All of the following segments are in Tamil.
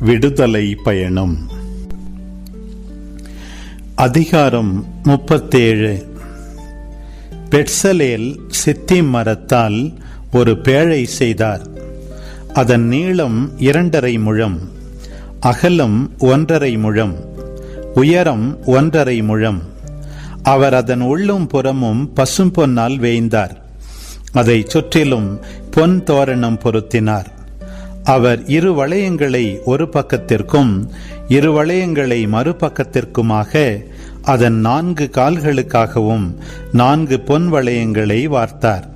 விடுதலை பயணம். அதிகாரம் முப்பத்தேழு. பெட்சலேல் சித்தி மரத்தால் ஒரு பேழை செய்தார். அதன் நீளம் இரண்டரை முழம் அகலம் ஒன்றரை முழம் உயரம் ஒன்றரை முழம். அவர் அதன் உள்ளும் புறமும் பசும்பொன்னால் வேய்ந்தார். அதை சுற்றிலும் பொன் தோரணம் பொருத்தினார். அவர் இரு வளையங்களை ஒரு பக்கத்திற்கும் இரு வளையங்களை மறுபக்கத்திற்குமாக அதன் நான்கு கால்களுக்காகவும் நான்கு பொன் வளையங்களை வார்த்தார்.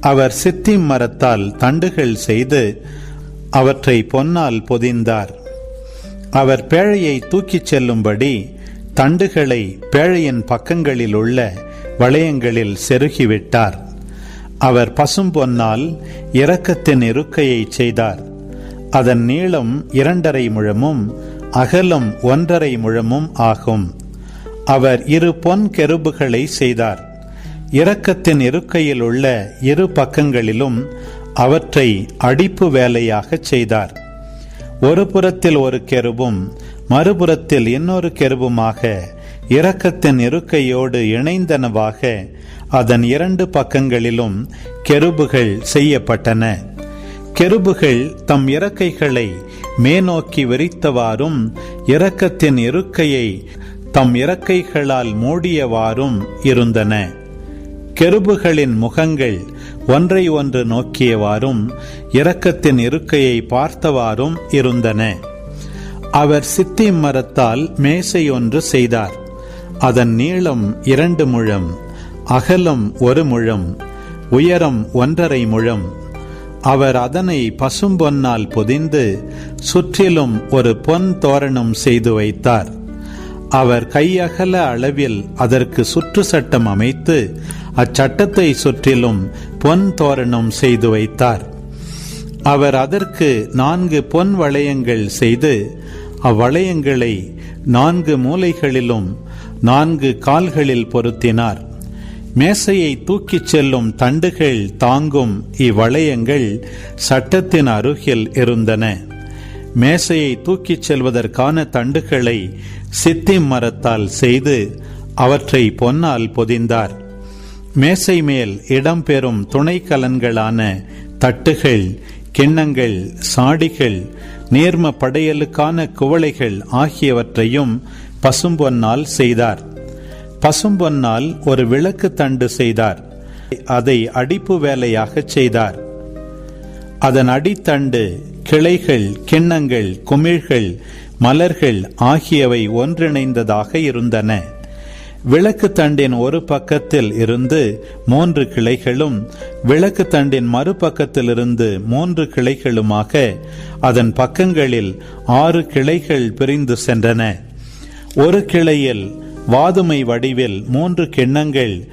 அவர் சித்தி மரத்தால் தண்டுகள் செய்து அவற்றை பொன்னால் பொதிந்தார். அவர் பேழையை தூக்கிச் செல்லும்படி தண்டுகளை பேழையின் பக்கங்களில் உள்ள வளையங்களில் செருகிவிட்டார். அவர் பசும்பொன்னால் இரக்கத்தின் இருக்கையை செய்தார். அதன் நீளம் இரண்டரை முழமும் அகலம் ஒன்றரை முழமும் ஆகும். அவர் இரு பொன் கெருபுகளை செய்தார். இரக்கத்தின் இருக்கையில் உள்ள இரு பக்கங்களிலும் அவற்றை அடிப்பு வேலையாகச் செய்தார். ஒரு புறத்தில் ஒரு கெருபும் மறுபுறத்தில் இன்னொரு கெருபுமாக இரக்கத்தின் இருக்கையோடு இணைந்தனவாக அதன் இரண்டு பக்கங்களிலும் கெருபுகள் செய்யப்பட்டன. கெருபுகள் தம் இறக்கைகளை மேநோக்கி விரித்தவாறும் இறக்கத்தின் இருக்கையை தம் இறக்கைகளால் மூடியவாறும் இருந்தன. கெருபுகளின் முகங்கள் ஒன்றை ஒன்று நோக்கியவாறும் இரக்கத்தின் இருக்கையை பார்த்தவாறும் இருந்தன. அவர் சித்தி மரத்தால் மேசை ஒன்று செய்தார். அதன் நீளம் இரண்டு முழம். அகலம் ஒரு முழம் உயரம் ஒன்றரை முழம். அவர் அதனை பசும்பொன்னால் பொதிந்து சுற்றிலும் ஒரு பொன் தோரணம் செய்து வைத்தார். அவர் கையகல அளவில் அதற்கு சுற்று சட்டம் அமைத்து அச்சட்டத்தை சுற்றிலும் பொன் தோரணம் செய்து வைத்தார். அவர் அதற்கு நான்கு பொன் வளையங்கள் செய்து அவ்வளையங்களை நான்கு மூலைகளிலும் நான்கு கால்களில் பொருத்தினார். மேசையை தூக்கிச் செல்லும் தண்டுகள் தாங்கும் இவ்வளையங்கள் சட்டத்தின் அருகில் இருந்தன. மேசையை தூக்கிச் செல்வதற்கான தண்டுகளை சித்தி மரத்தால் செய்து அவற்றை பொன்னால் பொதிந்தார். மேசை மேல் இடம்பெறும் துணை கலன்களான தட்டுகள் கிண்ணங்கள் சாடிகள் நேர்ம படையலுக்கான குவளைகள் ஆகியவற்றையும் பசும்பொன்னால் செய்தார். பசும்பொன்னால் ஒரு விளக்கு தண்டு செய்தார். அதை அடிப்பு வேலையாக செய்தார். அதன் அடித்தண்டு கிளைகள் கிண்ணங்கள் குமிழ்கள் மலர்கள் ஆகியவை ஒன்றிணைந்ததாக இருந்தன. விளக்கு தண்டின் ஒரு பக்கத்தில் இருந்து மூன்று கிளைகளும் விளக்கு தண்டின் மறுபக்கத்தில் இருந்து மூன்று கிளைகளுமாக அதன் பக்கங்களில் ஆறு கிளைகள் பிரிந்து சென்றன. ஒரு கிளையில் வாதுமை வடிவில் மூன்று கிண்ணங்கள்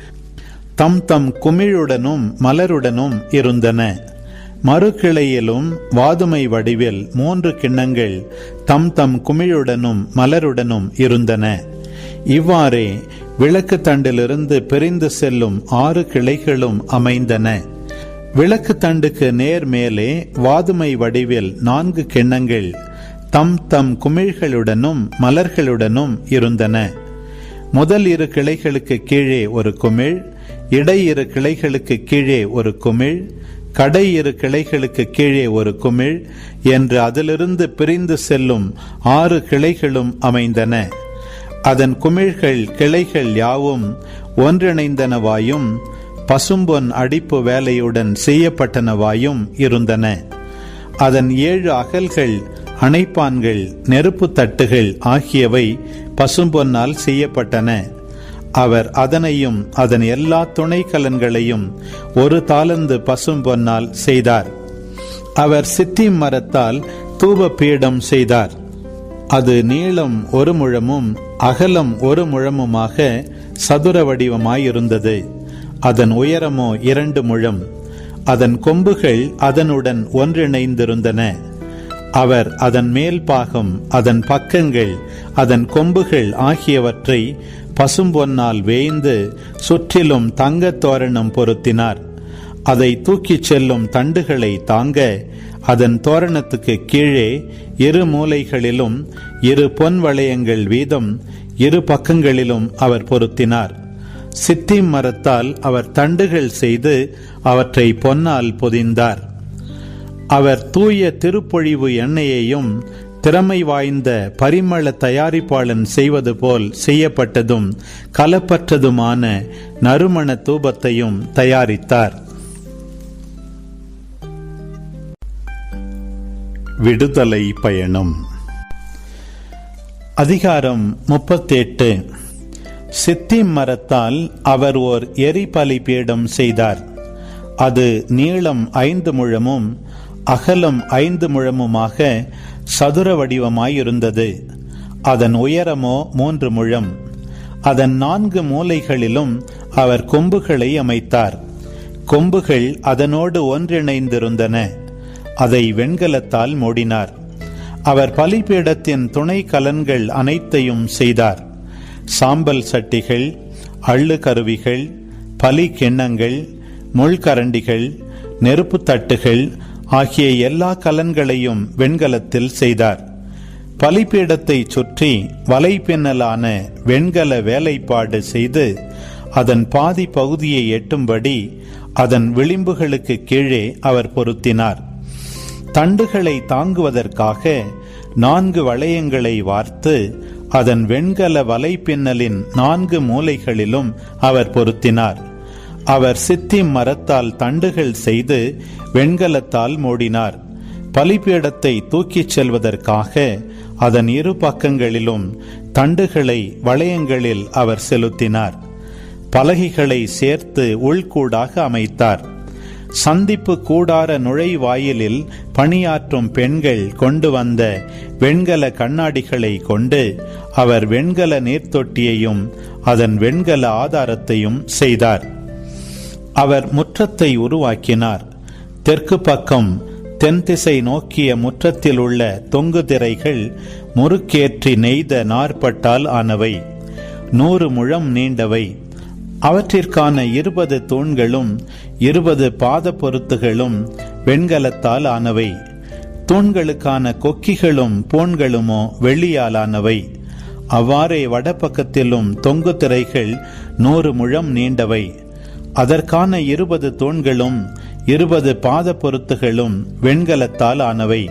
தம் தம் குமிழுடனும் மலருடனும் இருந்தன. மறுகிளையிலும் வாதுமை வடிவில் மூன்று கிண்ணங்கள் தம் தம் குமிழுடனும் மலருடனும் இருந்தன. இவ்வாறே விளக்கு தண்டிலிருந்து பிரிந்து செல்லும் ஆறு கிளைகளும் அமைந்தன. விளக்கு தண்டுக்கு நேர் மேலே வாதுமை வடிவில் நான்கு கிண்ணங்கள் தம் தம் குமிழ்களுடனும் மலர்களுடனும் இருந்தன. முதல் இரு கிளைகளுக்கு கீழே ஒரு குமிழ் இடை இரு கிளைகளுக்கு கீழே ஒரு குமிழ் கடை இரு கிளைகளுக்கு கீழே ஒரு குமிழ் என்று அதிலிருந்து பிரிந்து செல்லும் ஆறு கிளைகளும் அமைந்தன. அதன் குமிழ்கள் கிளைகள் யாவும் ஒன்றிணைந்தனவாயும் பசும்பொன் அடிப்பு வேலையுடன் செய்யப்பட்டனவாயும் இருந்தன. அதன் ஏழு அகல்கள் அணைப்பான்கள் நெருப்பு தட்டுகள் ஆகியவை பசும்பொன்னால் செய்யப்பட்டன. அவர் அதனையும் அதன் எல்லா துணை கலன்களையும் ஒரு தாளந்து பசும்பொன்னால் செய்தார். அவர் சித்தி மரத்தால் தூப பீடம் செய்தார். அது நீளம் ஒரு முழமும் அகலம் ஒரு முழமுமாக சதுர வடிவமாயிருந்தது. அதன் உயரமோ இரண்டு முழம். அதன் கொம்புகள் அதனுடன் ஒன்றிணைந்திருந்தன. அவர் அதன் மேல் பாகம் அதன் பக்கங்கள் அதன் கொம்புகள் ஆகியவற்றை பசும்பொன்னால் வேய்ந்து சுற்றிலும் தங்கத் தோரணம் பொருத்தினார். அதை தூக்கிச் செல்லும் தண்டுகளை தாங்க அதன் தோரணத்துக்கு கீழே இரு மூலைகளிலும் இரு பொன் வளையங்கள் வீதம் இரு பக்கங்களிலும் அவர் பொருத்தினார். சித்திம் மரத்தால் அவர் தண்டுகள் செய்து அவற்றை பொன்னால் பொதிந்தார். அவர் தூய திருப்பொழிவு எண்ணெயையும் திறமை வாய்ந்த பரிமள தயாரிப்பாளன் செய்வது போல் செய்யப்பட்டதும் கலப்பற்றதுமான நறுமண தூபத்தையும் தயாரித்தார். விடுதலை பயணம். அதிகாரம் முப்பத்தெட்டு. சித்திம் மரத்தால் அவர் ஓர் எரிபலி பீடம் செய்தார். அது நீளம் ஐந்து முழமும் அகலம் ஐந்து முழமுமாக சதுர வடிவமாயிருந்தது. அதன் உயரமோ மூன்று முழம். அதன் நான்கு மூலைகளிலும் அவர் கொம்புகளை அமைத்தார். கொம்புகள் அதனோடு ஒன்றிணைந்திருந்தன. அதை வெண்கலத்தால் மூடினார். அவர் பலிபீடத்தின் துணை கலன்கள் அனைத்தையும் செய்தார். சாம்பல் சட்டிகள் அள்ளு கருவிகள் பலி கிண்ணங்கள் முள்கரண்டிகள் நெருப்பு தட்டுகள் ஆகிய எல்லா கலன்களையும் வெண்கலத்தில் செய்தார். பலிபீடத்தை சுற்றி வலைப்பின்னலான வெண்கல வேலைப்பாடு செய்து அதன் பாதி பகுதியை எட்டும்படி அதன் விளிம்புகளுக்கு கீழே அவர் பொருத்தினார். தண்டுகளை தாங்குவதற்காக நான்கு வளையங்களை வார்த்து அதன் வெண்கல வலைப்பின்னலின் நான்கு மூலைகளிலும் அவர் பொருத்தினார். அவர் சித்தி மரத்தால் தண்டுகள் செய்து வெண்கலத்தால் மூடினார். பலிபீடத்தை தூக்கிச் செல்வதற்காக அதன் இரு பக்கங்களிலும் தண்டுகளை வளையங்களில் அவர் செலுத்தினார். பலகைகளை சேர்த்து உள்கூடாக அமைத்தார். சந்திப்பு கூடார நுழைவாயிலில் பணியாற்றும் பெண்கள் கொண்டு வந்த வெண்கல கண்ணாடிகளை கொண்டு அவர் வெண்கல நீர்த்தொட்டியையும் அதன் வெண்கல ஆதாரத்தையும் செய்தார். அவர் முற்றத்தை உருவாக்கினார். தெற்கு பக்கம் தென் திசை நோக்கிய முற்றத்தில் உள்ள தொங்கு திரைகள் முறுக்கேற்றி நெய்த நாற்பட்டால் ஆனவை. நூறு முழம் நீண்டவை. அவற்றிற்கான இருபது தூண்களும் இருபது பாத பொருத்துகளும் வெண்கலத்தால் ஆனவை. தூண்களுக்கான கொக்கிகளும் பூண்களுமோ வெள்ளியாலானவை அவ்வாறே வடபக்கத்திலும் தொங்கு திரைகள் நூறு முழம் நீண்டவை. அதற்கான இருபது தூண்களும் இருபது பாத பொருத்துகளும் வெண்கலத்தால் ஆனவை.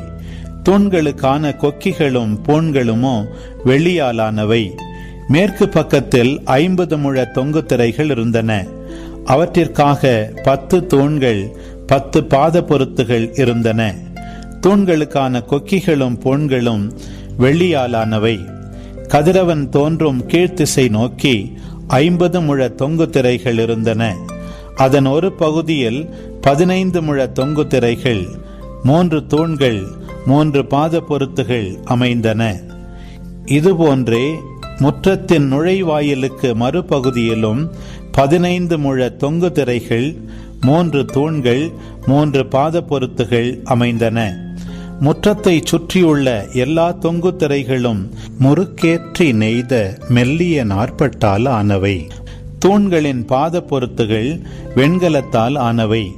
தூண்களுக்கான கொக்கிகளும் பூண்களுமோ வெள்ளியாலானவை. மேற்கு பக்கத்தில் ஐம்பது முழ தொங்கு திரைகள் இருந்தன. அவற்றிற்காக பத்து தூண்கள் பத்து பாத பொருத்துகள் இருந்தன. தூண்களுக்கான கொக்கிகளும் பூண்களும் வெள்ளியாலானவை. கதிரவன் தோன்றும் கீழ்த்திசை நோக்கி ஐம்பது முழ தொங்கு திரைகள் இருந்தன. அதன் ஒரு பகுதியில் பதினைந்து முழ தொங்கு திரைகள் மூன்று தூண்கள் மூன்று பாத பொருத்துகள் அமைந்தன. இதுபோன்றே முற்றத்தின் நுழைவாயிலுக்கு மறுபகுதியிலும் பதினைந்து முழ தொங்கு திரைகள் மூன்று தூண்கள் மூன்று பாத பொருத்துகள் அமைந்தன. முற்றத்தை சுற்றியுள்ள எல்லா தொங்கு திரைகளும் முறுக்கேற்றி நெய்த மெல்லிய நாற்பட்டால் ஆனவை. தூண்களின் பாத பொருத்துகள் வெண்கலத்தால் ஆனவை.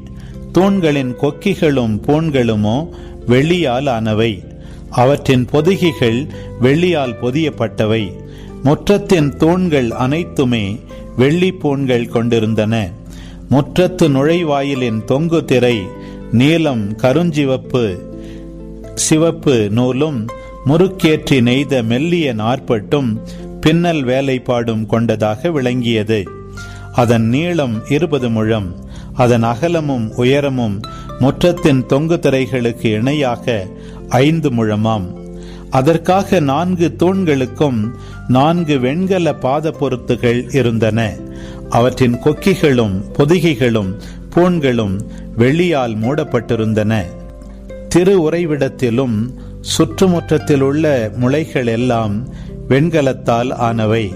தூண்களின் கொக்கிகளும் பூண்களுமோ வெள்ளியால் ஆனவை. அவற்றின் பொதிகைகள் வெள்ளியால் பொதியப்பட்டவை. முற்றத்தின் தூண்கள் அனைத்துமே வெள்ளி பூண்கள் கொண்டிருந்தன. முற்றத்து நுழைவாயிலின் தொங்கு திரை நீலம் கருஞ்சிவப்பு சிவப்பு நூலும் முறுக்கேற்றி நெய்த மெல்லிய நாற்பட்டும் பின்னல் வேலைப்பாடும் கொண்டதாக விளங்கியது. அதன் நீளம் இருபது முழம். அதன் அகலமும் உயரமும் முற்றத்தின் தொங்கு திரைகளுக்கு இணையாக ஐந்து முழமாம். அதற்காக நான்கு தூண்களுக்கும் நான்கு வெண்கல பாத பொருத்துகள் இருந்தன. அவற்றின் கொக்கிகளும் பொதிகைகளும் பூண்களும் வெள்ளியால் மூடப்பட்டிருந்தன. திரு உறைவிடத்திலும் சுற்றுமுற்றத்தில் உள்ள முளைகள் எல்லாம் வெண்கலத்தால் ஆனவை.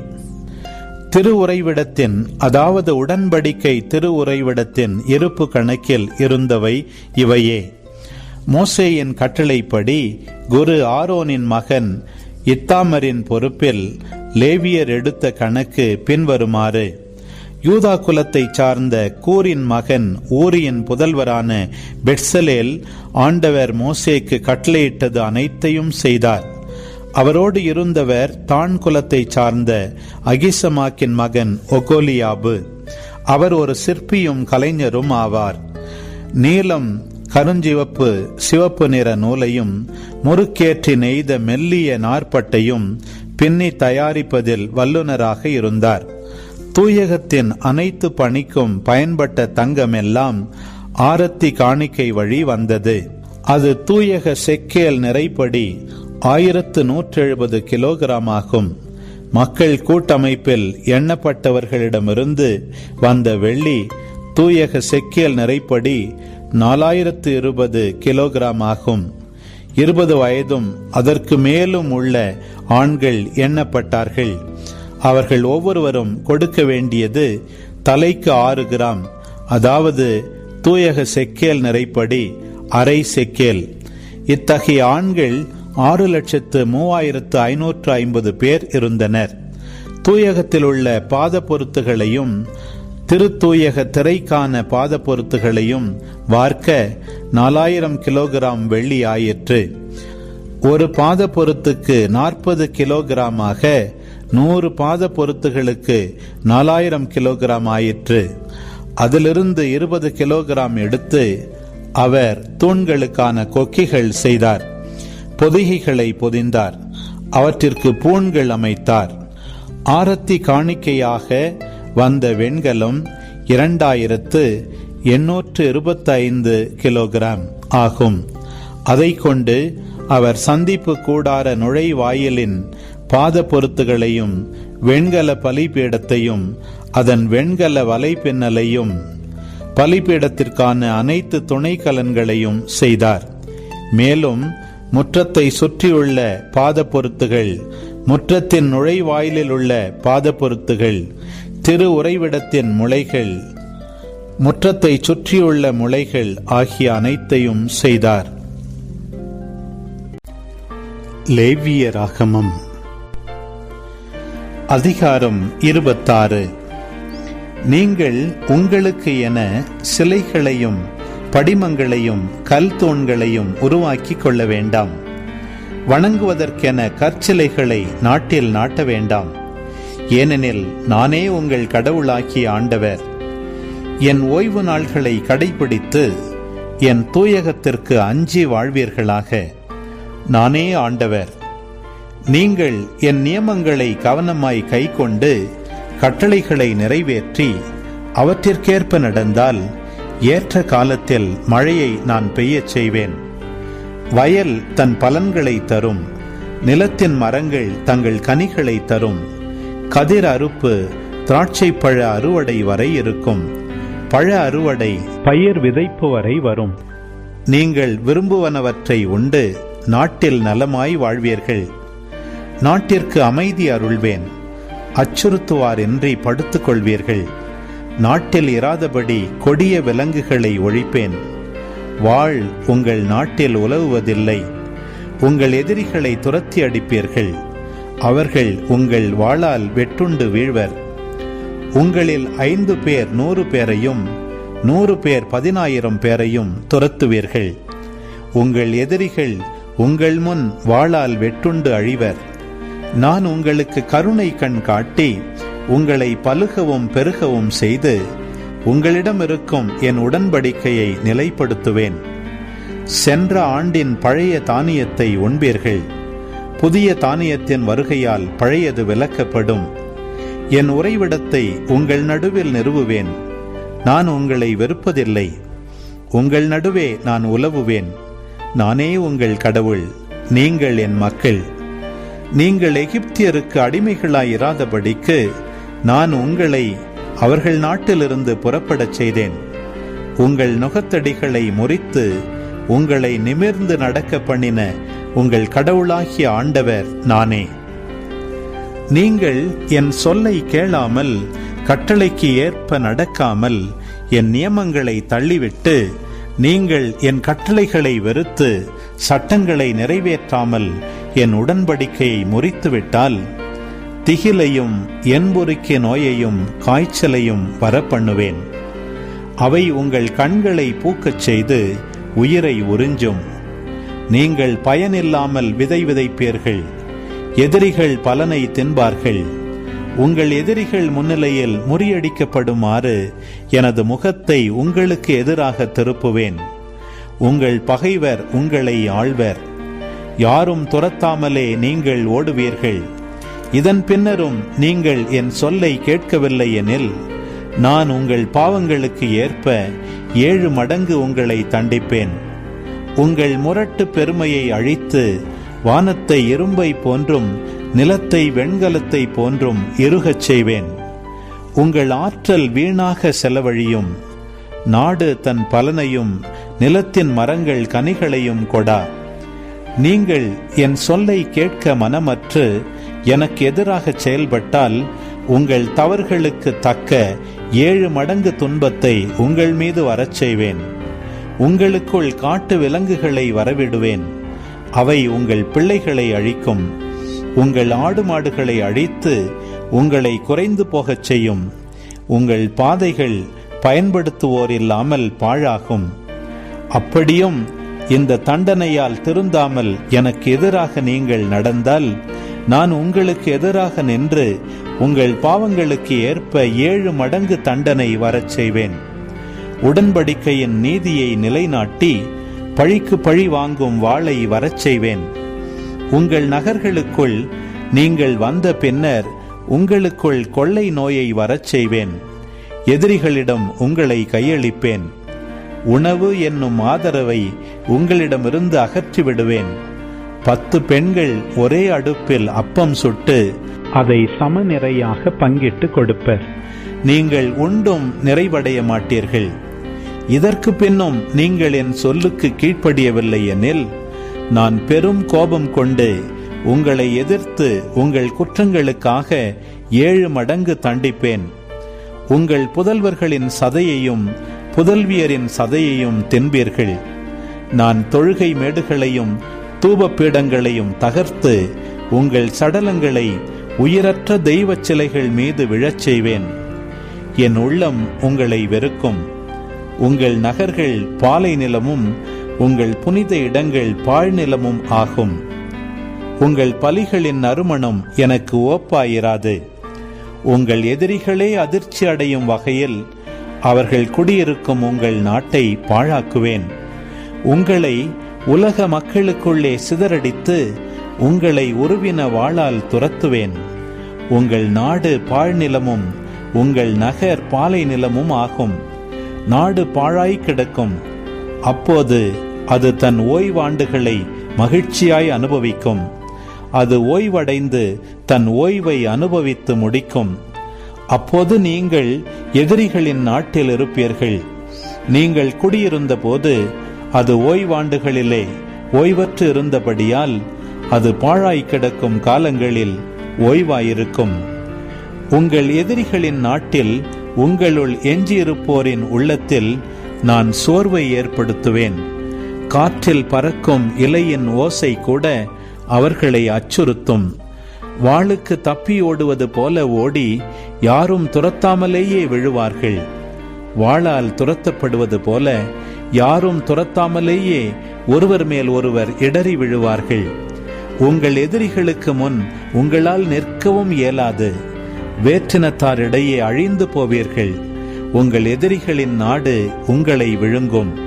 திரு உறைவிடத்தின் அதாவது உடன்படிக்கை திரு உறைவிடத்தின் இருப்பு கணக்கில் இருந்தவை இவையே. மோசேயின் கட்டளைப்படி குரு ஆரோனின் மகன் இத்தாமரின் பொறுப்பில் லேவியர் எடுத்த கணக்கு பின்வருமாறு. யூதா குலத்தைச் சார்ந்த கூரின் மகன் ஊரியின் புதல்வரான பெட்சலேல் ஆண்டவர் மோசேக்கு கட்டளையிட்டது அனைத்தையும் செய்தார். அவரோடு இருந்தவர் தான் குலத்தைச் சார்ந்த அகிசமாக்கின் மகன் ஒகோலியாபு. அவர் ஒரு சிற்பியும் கலைஞரும் ஆவார். நீலம் கருஞ்சிவப்பு சிவப்பு நிற நூலையும் முறுக்கேற்றி நெய்த மெல்லிய நாற்பட்டையும் பின்னி தயாரிப்பதில் வல்லுநராக இருந்தார். தூயகத்தின் அனைத்து பணிக்கும் பயன்பட்ட தங்கமெல்லாம் ஆரத்தி காணிக்கை வழி வந்தது. அது தூயக செக்கேல் நிறைப்படி ஆயிரத்து நூற்றெழுபது கிலோகிராம் ஆகும் மக்கள் கூட்டமைப்பில் எண்ணப்பட்டவர்களிடமிருந்து வந்த வெள்ளி தூயக செக்கேல் நிறைப்படி நாலாயிரத்து இருபது கிலோகிராம் ஆகும் இருபது வயதும் அதற்கு மேலும் உள்ள ஆண்கள் எண்ணப்பட்டார்கள். அவர்கள் ஒவ்வொருவரும் கொடுக்க வேண்டியது தலைக்கு ஆறு கிராம். அதாவது தூயக செக்கேல் நிறைப்படி அரை செக்கேல். இத்தகைய ஆண்கள் ஆறு லட்சத்து மூவாயிரத்து ஐநூற்று ஐம்பது பேர் இருந்தனர். தூயகத்தில் உள்ள பாத பொருத்துகளையும் திருத்தூயக திரைக்கான பாத பொருத்துகளையும் வார்க்க நாலாயிரம் கிலோகிராம் வெள்ளி ஆயிற்று. ஒரு பாத பொருத்துக்கு நாற்பது கிலோகிராமாக நூறு பாத பொருத்துகளுக்கு நாலாயிரம் கிலோகிராம் ஆயிற்று. அதிலிருந்து இருபது கிலோகிராம் எடுத்து அவர் தூண்களுக்கான கொக்கிகள் செய்தார். பொதிகைகளை பொதிந்தார். அவற்றிற்கு பூண்கள் அமைத்தார். ஆரத்தி காணிக்கையாக வந்த வெண்கலம் இரண்டாயிரத்து எண்ணூற்று இருபத்தைந்து கிலோகிராம் ஆகும். அதை கொண்டு அவர் சந்திப்பு கூடார நுழைவாயிலின் பாத பொருத்துகளையும் வெண்கல பலிபீடத்தையும் அதன் வெண்கல வலைப்பின்னலையும் பலிபீடத்திற்கான அனைத்து துணைக்கலன்களையும் செய்தார். மேலும் முற்றத்தை சுற்றியுள்ள பாத பொருத்துகள் முற்றத்தின் நுழைவாயிலில் உள்ள பாத பொருத்துகள் திரு உறைவிடத்தின் முளைகள் முற்றத்தை சுற்றியுள்ள முளைகள் ஆகிய அனைத்தையும் செய்தார். லேவிய ராகமம் அதிகாரம் இருபத்தாறு. நீங்கள் உங்களுக்கு என சிலைகளையும் படிமங்களையும் கல் தூண்களையும் உருவாக்கிக் கொள்ள வேண்டாம். வணங்குவதற்கென கற்சிலைகளை நாட்டில் நாட்ட வேண்டாம். ஏனெனில் நானே உங்கள் கடவுளாக்கிய ஆண்டவர். என் ஓய்வு நாள்களை கடைபிடித்து என் தூயகத்திற்கு அஞ்சி வாழ்வீர்களாக. நானே ஆண்டவர். நீங்கள் என் நியமங்களை கவனமாய் கைக்கொண்டு கட்டளைகளை நிறைவேற்றி அவற்றிற்கேற்ப நடந்தால் ஏற்ற காலத்தில் மழையை நான் பெய்யச் செய்வேன். வயல் தன் பலன்களை தரும். நிலத்தின் மரங்கள் தங்கள் கனிகளை தரும். கதிர் அறுப்பு திராட்சை பழ அறுவடை வரை இருக்கும். பழ அறுவடை பயிர் விதைப்பு வரை வரும். நீங்கள் விரும்புவனவற்றை உண்டு. நாட்டில் நலமாய் வாழ்வீர்கள். நாட்டிற்கு அமைதி அருள்வேன். அச்சுறுத்துவாரின்றி படுத்துக் கொள்வீர்கள் நாட்டில் இராதபடி கொடிய விலங்குகளை ஒழிப்பேன். வாழ் உங்கள் நாட்டில் உலவுவதில்லை. உங்கள் எதிரிகளை துரத்தி அடிப்பீர்கள். அவர்கள் உங்கள் வாளால் வெட்டுண்டு வீழ்வர். உங்களில் ஐந்து பேர் நூறு பேரையும் நூறு பேர் பதினாயிரம் பேரையும் துரத்துவீர்கள். உங்கள் எதிரிகள் உங்கள் முன் வாளால் வெட்டுண்டு அழிவர். நான் உங்களுக்கு கருணை கண் காட்டி உங்களை பலுகவும் பெருகவும் செய்து உங்களிடம் இருக்கும் என் உடன்படிக்கையை நிலைப்படுத்துவேன். சென்ற ஆண்டின் பழைய தானியத்தை உண்பீர்கள். புதிய தானியத்தின் வருகையால் பழையது விலக்கப்படும் என் உறைவிடத்தை உங்கள் நடுவில் நிறுவுவேன். நான் உங்களை வெறுப்பதில்லை. உங்கள் நடுவே நான் உலவுவேன். நானே உங்கள் கடவுள். நீங்கள் என் மக்கள். நீங்கள் எகிப்தியருக்கு அடிமைகளாயிராதபடிக்கு நான் உங்களை அவர்கள் நாட்டிலிருந்து புறப்படச் செய்தேன். உங்கள் நுகத்தடிகளை முறித்து உங்களை நிமிர்ந்து நடக்க பண்ணின உங்கள் கடவுளாகிய ஆண்டவர் நானே. நீங்கள் என் சொல்லை கேளாமல் கட்டளைக்கு ஏற்ப நடக்காமல் என் நியமங்களை தள்ளிவிட்டு நீங்கள் என் கட்டளைகளை வெறுத்து சட்டங்களை நிறைவேற்றாமல் என் உடன்படிக்கையை முறித்துவிட்டால் திகிலையும் என்பொருக்கிய நோயையும் காய்ச்சலையும் வரப்பண்ணுவேன். அவை உங்கள் கண்களை பூக்கச் செய்து உயிரை உறிஞ்சும். நீங்கள் பயனில்லாமல் விதை விதைப்பீர்கள். எதிரிகள் பலனை தின்பார்கள். உங்கள் எதிரிகள் முன்னிலையில் முறியடிக்கப்படுமாறு எனது முகத்தை உங்களுக்கு எதிராக திருப்புவேன். உங்கள் பகைவர் உங்களை ஆழ்வர் யாரும் துரத்தாமலே நீங்கள் ஓடுவீர்கள். இதன் பின்னரும் நீங்கள் என் சொல்லை கேட்கவில்லை எனில் நான் உங்கள் பாவங்களுக்கு ஏற்ப ஏழு மடங்கு உங்களை தண்டிப்பேன். உங்கள் முரட்டு பெருமையை அழித்து வானத்தை இரும்பை போன்றும் நிலத்தை வெண்கலத்தை போன்றும் இருகச் செய்வேன். உங்கள் ஆற்றல் வீணாக செலவழியும். நாடு தன் பலனையும் நிலத்தின் மரங்கள் கனிகளையும் கொடா. நீங்கள் என் சொல்லை கேட்க மனமற்று எனக்கு எதிராக செயல்பட்டால் உங்கள் தவறுகளுக்கு தக்க ஏழு மடங்கு துன்பத்தை உங்கள் மீது வரச் செய்வேன். உங்களுக்குள் காட்டு விலங்குகளை வரவிடுவேன். அவை உங்கள் பிள்ளைகளை அழிக்கும். உங்கள் ஆடு மாடுகளை அழித்து உங்களை குறைந்து போகச் செய்யும். உங்கள் பாதைகள் பயன்படுத்துவோர் இல்லாமல் பாழாகும். அப்படியும் இந்த தண்டனையால் திருந்தாமல் எனக்கு எதிராக நீங்கள் நடந்தால் நான் உங்களுக்கு எதிராக நின்று உங்கள் பாவங்களுக்கு ஏற்ப ஏழு மடங்கு தண்டனை வரச் செய்வேன். உடன்படிக்கையின் நீதியை நிலைநாட்டி பழிக்கு பழி வாங்கும் வாளை வரச் செய்வேன். உங்கள் நகர்களுக்குள் நீங்கள் வந்த பின்னர் உங்களுக்குள் கொள்ளை நோயை வரச் செய்வேன். எதிரிகளிடம் உங்களை கையளிப்பேன். உணவு என்னும் ஆதரவை உங்களிடமிருந்து அகற்றி விடுவேன் பத்து பெண்கள் ஒரே அடுப்பில் அப்பம் சுட்டு அதை சமநிறையாக பங்கிட்டு கொடுப்பர். நீங்கள் உண்டும் நிறைவடைய மாட்டீர்கள். இதற்கு பின்னும் நீங்கள் என் சொல்லுக்கு கீழ்ப்படியவில்லை எனில் நான் பெரும் கோபம் கொண்டு உங்களை எதிர்த்து உங்கள் குற்றங்களுக்காக ஏழு மடங்கு தண்டிப்பேன். உங்கள் புதல்வர்களின் சதையையும் புதல்வியரின் சதையையும் தின்பீர்கள். நான் தொழுகை மேடுகளையும் தூபப்பீடங்களையும் தகர்த்து உங்கள் சடலங்களை உயிரற்ற தெய்வச் சிலைகள் மீது விழச் செய்வேன். என் உள்ளம் உங்களை வெறுக்கும். உங்கள் நகர்கள் பாலை நிலமும் உங்கள் புனித இடங்கள் பாழ்நிலமும் ஆகும். உங்கள் பலிகளின் நறுமணம் எனக்கு ஓப்பாயிராது உங்கள் எதிரிகளே அதிர்ச்சி அடையும் வகையில் அவர்கள் குடியிருக்கும் உங்கள் நாட்டை பாழாக்குவேன். உங்களை உலக மக்களுக்குள்ளே சிதறடித்து உங்களை உருவின வாளால் துரத்துவேன். உங்கள் நாடு பாழ்நிலமும் உங்கள் நகர் பாலை நிலமும் ஆகும். நாடு பாழாய் கிடக்கும். அப்போது அது தன் ஓய்வாண்டுகளை மகிழ்ச்சியாய் அனுபவிக்கும். அது ஓய்வடைந்து தன் ஓய்வை அனுபவித்து முடிக்கும். அப்போது நீங்கள் எதிரிகளின் நாட்டில் இருப்பீர்கள். நீங்கள் குடியிருந்த போது அது ஓய்வாண்டுகளிலே ஓய்வற்று இருந்தபடியால் அது பாழாய் கிடக்கும் காலங்களில் ஓய்வாயிருக்கும். உங்கள் எதிரிகளின் நாட்டில் உங்களுள் எஞ்சியிருப்போரின் உள்ளத்தில் நான் சோர்வை ஏற்படுத்துவேன். காற்றில் பறக்கும் இலையின் ஓசை கூட அவர்களை அச்சுறுத்தும். வாளுக்கு தப்பி ஓடுவது போல ஓடி யாரும் துரத்தாமலேயே விழுவார்கள். வாளால் துரத்தப்படுவது போல யாரும் துரத்தாமலேயே ஒருவர் மேல் ஒருவர் இடறி விழுவார்கள். உங்கள் எதிரிகளுக்கு முன் உங்களால் நிற்கவும் இயலாது. வேற்றினத்தாரிடையே அழிந்து போவீர்கள். உங்கள் எதிரிகளின் நாடு உங்களை விழுங்கும்.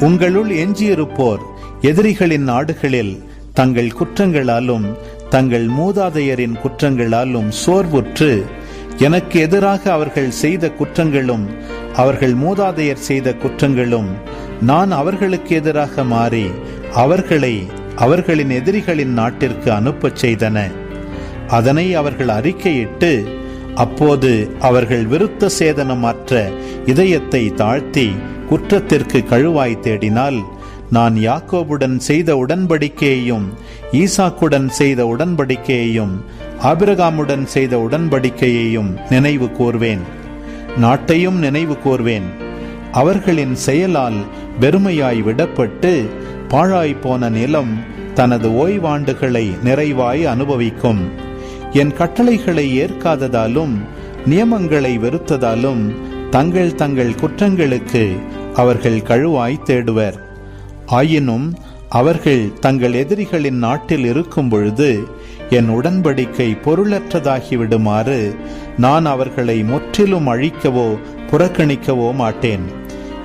உங்களுள் எஞ்சியிருப்போர் எதிரிகளின் நாடுகளில் தங்கள் குற்றங்களாலும் தங்கள் மூதாதையரின் குற்றங்களாலும் சோர்வுற்று எனக்கு எதிராக அவர்கள் செய்த குற்றங்களும் அவர்கள் மூதாதையர் செய்த குற்றங்களும் நான் அவர்களுக்கு எதிராக மாறி அவர்களை அவர்களின் எதிரிகளின் நாட்டிற்கு அனுப்பச் செய்தன. அதனை அவர்கள் அறிக்கையிட்டு அப்போது அவர்கள் விருத்த சேதனமற்ற இதயத்தை தாழ்த்தி குற்றத்திற்கு கழுவாய் தேடினால் நான் யாக்கோபுடன் செய்த உடன்படிக்கையையும் ஈசாக்குடன் செய்த உடன்படிக்கையையும் ஆபிரகாமுடன் செய்த உடன்படிக்கையையும் நினைவு கூர்வேன். நாட்டையும் நினைவு கூர்வேன். அவர்களின் செயலால் வெறுமையாய் விடப்பட்டு பாழாய் போன நிலம் தனது ஓய்வாண்டுகளை நிறைவாய் அனுபவிக்கும். என் கட்டளைகளை ஏற்காததாலும் நியமங்களை வெறுத்ததாலும் தங்கள் தங்கள் குற்றங்களுக்கு அவர்கள் கழுவாய் தேடுவர். ஆயினும் அவர்கள் தங்கள் எதிரிகளின் நாட்டில் இருக்கும் பொழுது என் உடன்படிக்கை பொருளற்றதாகிவிடுமாறு நான் அவர்களை முற்றிலும் அழிக்கவோ புறக்கணிக்கவோ மாட்டேன்.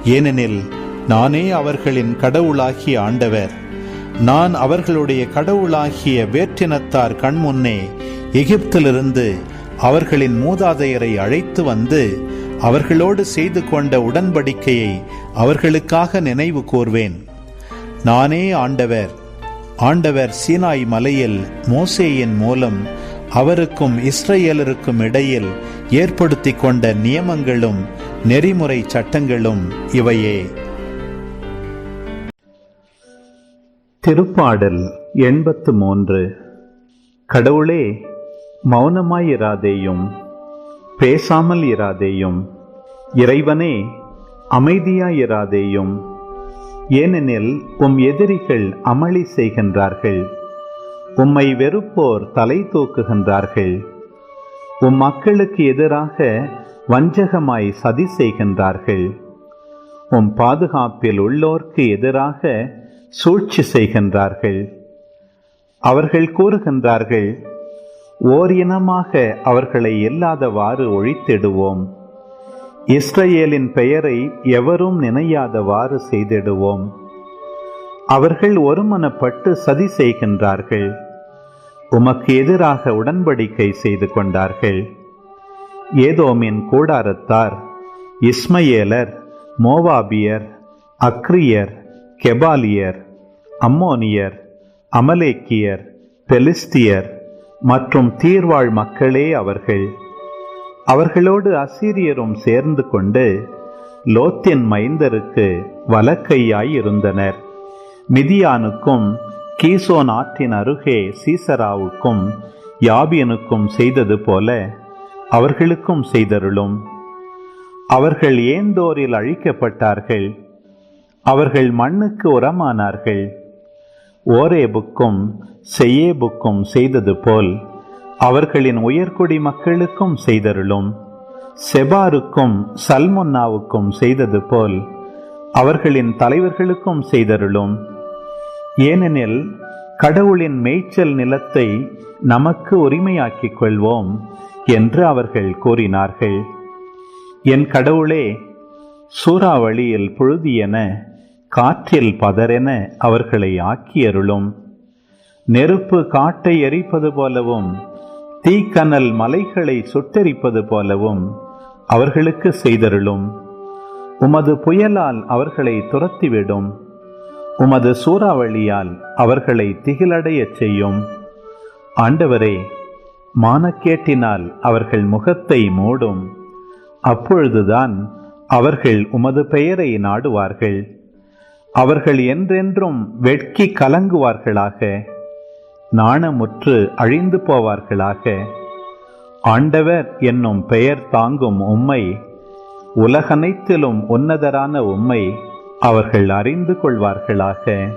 ஏனெனில் நானே அவர்களின் கடவுளாகிய ஆண்டவர். நான் அவர்களுடைய கடவுளாகிய வேற்றினத்தார் கண்முன்னே எகிப்திலிருந்து அவர்களின் மூதாதையரை அழைத்து வந்து அவர்களோடு செய்து கொண்ட உடன்படிக்கையை அவர்களுக்காக நினைவு கூர்வேன். நானே ஆண்டவர். ஆண்டவர் சீனாய் மலையில் மோசேயின் மூலம் அவருக்கும் இஸ்ரேலருக்கும் இடையில் ஏற்படுத்தி கொண்ட நியமங்களும் நெறிமுறை சட்டங்களும் இவையே. திருப்பாடல் எண்பத்து மூன்று. கடவுளே மௌனமாயிராதேயும் பேசாமல் இராதேயும் இறைவனே அமைதியாயிராதேயும் ஏனெனில் உம் எதிரிகள் அமளி செய்கின்றார்கள். உம்மை வெறுப்போர் தலை தூக்குகின்றார்கள். உம் மக்களுக்கு எதிராக வஞ்சகமாய் சதி செய்கின்றார்கள். உம் பாதுகாப்பில் உள்ளோர்க்கு எதிராக சூழ்ச்சி செய்கின்றார்கள். அவர்கள் கூறுகின்றார்கள் ஓர் இனமாக அவர்களை இல்லாதவாறு ஒழித்திடுவோம். இஸ்ரேலின் பெயரை எவரும் நினையாதவாறு செய்திடுவோம். அவர்கள் ஒருமனப்பட்டு சதி செய்கின்றார்கள். உமக்கு எதிராக உடன்படிக்கை செய்து கொண்டார்கள். ஏதோமின் கூடாரத்தார் இஸ்மயேலர் மோவாபியர் அக்ரியர் கெபாலியர் அம்மோனியர் அமலேக்கியர் பெலிஸ்தியர் மற்றும் தீர்வாழ் மக்களே அவர்கள். அவர்களோடு அசீரியரும் சேர்ந்து கொண்டு லோத்தின் மைந்தருக்கு வலக்கையாய் இருந்தனர் மிதியானுக்கும் கீசோன் ஆற்றின் அருகே சீசராவுக்கும் யாபியனுக்கும் செய்தது போல அவர்களுக்கும் செய்தருளும். அவர்கள் ஏந்தோரில் அழிக்கப்பட்டார்கள். அவர்கள் மண்ணுக்கு உரமானார்கள். ஓரேபுக்கும் செய்யேபுக்கும் செய்தது போல் அவர்களின் உயர்குடி மக்களுக்கும் செய்தருளும். செபாருக்கும் சல்முன்னாவுக்கும் செய்தது போல் அவர்களின் தலைவர்களுக்கும் செய்தருளும். ஏனெனில் கடவுளின் மேய்ச்சல் நிலத்தை நமக்கு உரிமையாக்கிக் கொள்வோம் என்று அவர்கள் கூறினார்கள். என் கடவுளே சூறாவளியில் புழுதியென காற்றில் பதரென அவர்களை ஆக்கியருளும். நெருப்பு காட்டை எரிப்பது போலவும் தீக்கனல் மலைகளை சுட்டெரிப்பது போலவும் அவர்களுக்கு செய்தருளும். உமது புயலால் அவர்களை துரத்திவிடும். உமது சூறாவளியால் அவர்களை திகிலடையச் செய்யும். ஆண்டவரே மானக்கேட்டினால் அவர்கள் முகத்தை மூடும். அப்பொழுதுதான் அவர்கள் உமது பெயரை நாடுவார்கள். அவர்கள் என்றென்றும் வெட்கி கலங்குவார்களாக. நாணமுற்று அழிந்து போவார்களாக. ஆண்டவர் என்னும் பெயர் தாங்கும் உம்மை உலகனைத்திலும் உன்னதரான உம்மை அவர்கள் அறிந்து கொள்வார்களாக.